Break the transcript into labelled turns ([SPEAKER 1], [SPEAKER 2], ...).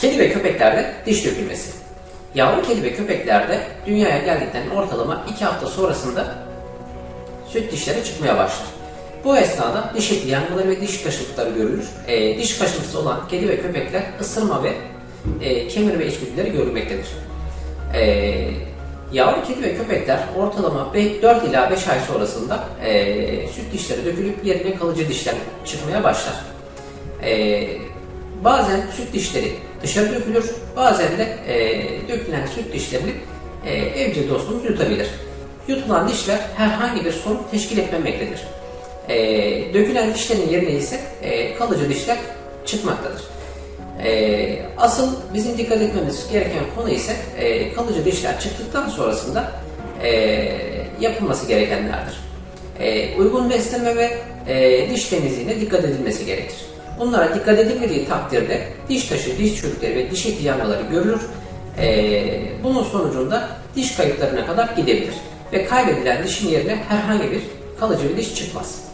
[SPEAKER 1] Kedi ve köpeklerde diş dökülmesi. Yavru kedi ve köpeklerde dünyaya geldikten ortalama 2 hafta sonrasında süt dişleri çıkmaya başlar. Bu esnada diş eti yangıları ve diş kaşıntıları görülür. Ee, diş kaşıntısı olan kedi ve köpekler ısırma ve e, kemirme içgüdüleri görülmektedir. Ee, yavru kedi ve köpekler ortalama 4 ila 5 ay sonrasında e, süt dişleri dökülüp yerine kalıcı dişler çıkmaya başlar. Ee, bazen süt dişleri dışarı dökülür, bazen de e, dökülen süt dişlerini e, evcil dostumuz yutabilir. Yutulan dişler herhangi bir sorun teşkil etmemektedir. E, dökülen dişlerin yerine ise e, kalıcı dişler çıkmaktadır. E, asıl bizim dikkat etmemiz gereken konu ise e, kalıcı dişler çıktıktan sonrasında e, yapılması gerekenlerdir. E, uygun beslenme ve e, diş temizliğine dikkat edilmesi gerekir. Bunlara dikkat edilmediği takdirde diş taşı, diş çürükleri ve diş eti yanmaları görülür. E, bunun sonucunda diş kayıplarına kadar gidebilir ve kaybedilen dişin yerine herhangi bir kalıcı bir diş çıkmaz.